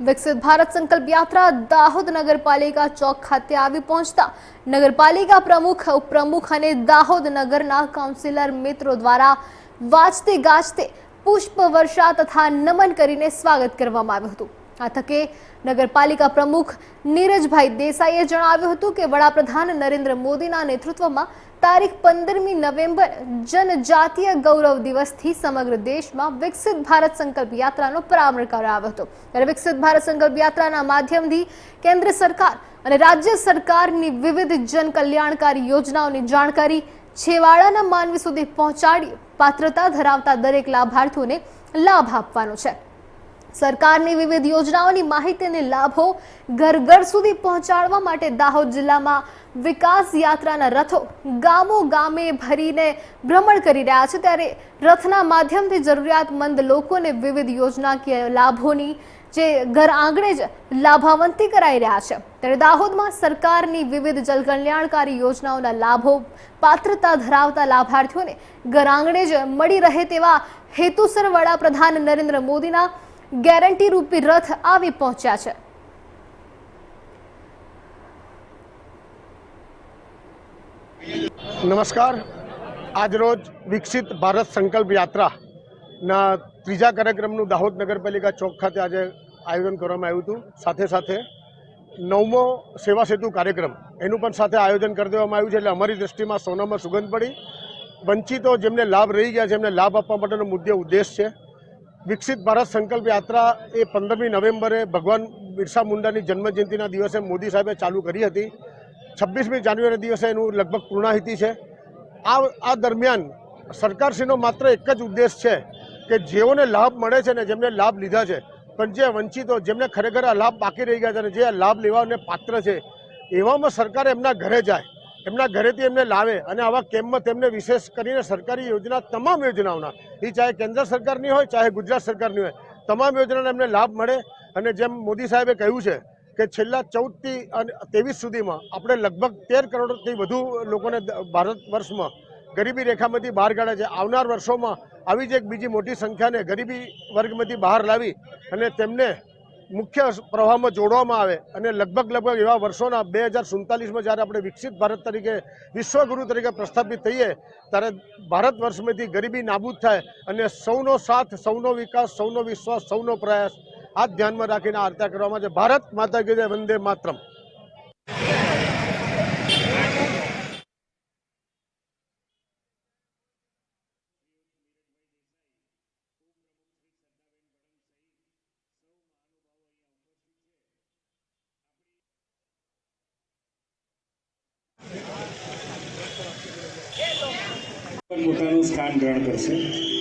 વિકસિત ભારત સંકલ્પ યાત્રા દાહોદ નગરપાલિકા ચોક ખાતે આવી પહોંચતા નગરપાલિકા પ્રમુખ ઉપપ્રમુખ અને દાહોદ નગરના કાઉન્સિલર મિત્રો દ્વારા વાજતે ગાજતે પુષ્પ વર્ષા તથા નમન કરીને સ્વાગત કરવામાં આવ્યું હતું આ તકે નગરપાલિકા પ્રમુખ નીરજભાઈ દેસાઈએ જણાવ્યું હતું કે વડાપ્રધાન નરેન્દ્ર મોદીના નેતૃત્વમાં તારીખ પંદરમી નવેમ્બર જનજાતીય ગૌરવ દિવસથી સમગ્ર દેશમાં વિકસિત ભારત સંકલ્પ યાત્રાનો પ્રારંભ કરાવ્યો હતો. ત્યારે વિકસિત ભારત સંકલ્પ યાત્રાના માધ્યમથી કેન્દ્ર સરકાર અને રાજ્ય સરકારની વિવિધ જન કલ્યાણકારી યોજનાઓની જાણકારી છેવાડાના માનવી સુધી પહોંચાડી પાત્રતા ધરાવતા દરેક લાભાર્થીઓને લાભ આપવાનો છે. સરકારની વિવિધ યોજનાઓની માહિતી અને લાભો ઘર ઘર સુધી પહોંચાડવા માટે દાહોદ જિલ્લામાં વિકાસ યાત્રાના રથો ગામો ગામે ભરીને ભ્રમણ કરી રહ્યા છે. ત્યારે રથના માધ્યમથી જરૂરિયાતમંદ લોકોને વિવિધ યોજનાકીય લાભોની જે ઘર આંગણે જ લાભાવંતી કરાઈ રહ્યા છે. ત્યારે દાહોદમાં સરકારની વિવિધ જનકલ્યાણકારી યોજનાઓના લાભો પાત્રતા ધરાવતા લાભાર્થીઓને ઘર આંગણે જ મળી રહે તેવા હેતુસર વડાપ્રધાન નરેન્દ્ર મોદીના ગેરંટી રૂપી રથ આવી પહોંચ્યા છે. નમસ્કાર. આજરોજ વિકસિત ભારત સંકલ્પ યાત્રાના ત્રીજા કાર્યક્રમનું દાહોદ નગરપાલિકા ચોક ખાતે આજે આયોજન કરવામાં આવ્યું હતું. સાથે સાથે નવમો સેવા સેતુ કાર્યક્રમ એનું પણ સાથે આયોજન કરી દેવામાં આવ્યું છે એટલે અમારી દૃષ્ટિમાં સોનામાં સુગંધ પડી. વંચિતો જેમને લાભ રહી ગયા છે એમને લાભ આપવા માટેનો મુદ્દે ઉદ્દેશ છે. વિકસિત ભારત સંકલ્પ યાત્રા એ પંદરમી નવેમ્બરે ભગવાન બિરસા મુંડાની જન્મજયંતિના દિવસે મોદી સાહેબે ચાલુ કરી હતી. છવ્વીસમી જાન્યુઆરી દિવસે એનું લગભગ પૂર્ણાહિતિ છે. આ આ દરમિયાન સરકારશ્રીનો માત્ર એક જ ઉદ્દેશ છે કે જેઓને લાભ મળે છે ને જેમને લાભ લીધા છે, પણ જે વંચિતો, જેમને ખરેખર આ લાભ બાકી રહી ગયા છે અને જે લાભ લેવાને પાત્ર છે, એવામાં સરકાર એમના ઘરે જાય. એમના ઘરેથી એમને લાવે અને આવા કેમ્પમાં તેમને વિશેષ કરીને સરકારી યોજના તમામ યોજનાઓના એ ચાહે કેન્દ્ર સરકારની હોય, ચાહે ગુજરાત સરકારની હોય, તમામ યોજનાને એમને લાભ મળે. અને જેમ મોદી સાહેબે કહ્યું છે કે છેલ્લા ચૌદથી અને ત્રેવીસ સુધીમાં આપણે લગભગ તેર કરોડથી વધુ લોકોને ભારત વર્ષમાં ગરીબી રેખામાંથી બહાર કાઢ્યા છે. આવનાર વર્ષોમાં આવી જ એક બીજી મોટી સંખ્યાને ગરીબી વર્ગમાંથી બહાર લાવી અને તેમને મુખ્ય પ્રવાહમાં જોડવામાં આવે અને લગભગ લગભગ એવા વર્ષોના બે હજાર સુડતાલીસમાં જ્યારે આપણે વિકસિત ભારત તરીકે, વિશ્વગુરુ તરીકે પ્રસ્થાપિત થઈએ, ત્યારે ભારત વર્ષમાંથી ગરીબી નાબૂદ થાય અને સૌનો સાથ, સૌનો વિકાસ, સૌનો વિશ્વાસ, સૌનો પ્રયાસ આ ધ્યાનમાં રાખીને આરતા કરવામાં છે. ભારત માતા કીધે વંદે માતરમ પણ પોતાનું સ્થાન ગ્રહણ કરશે.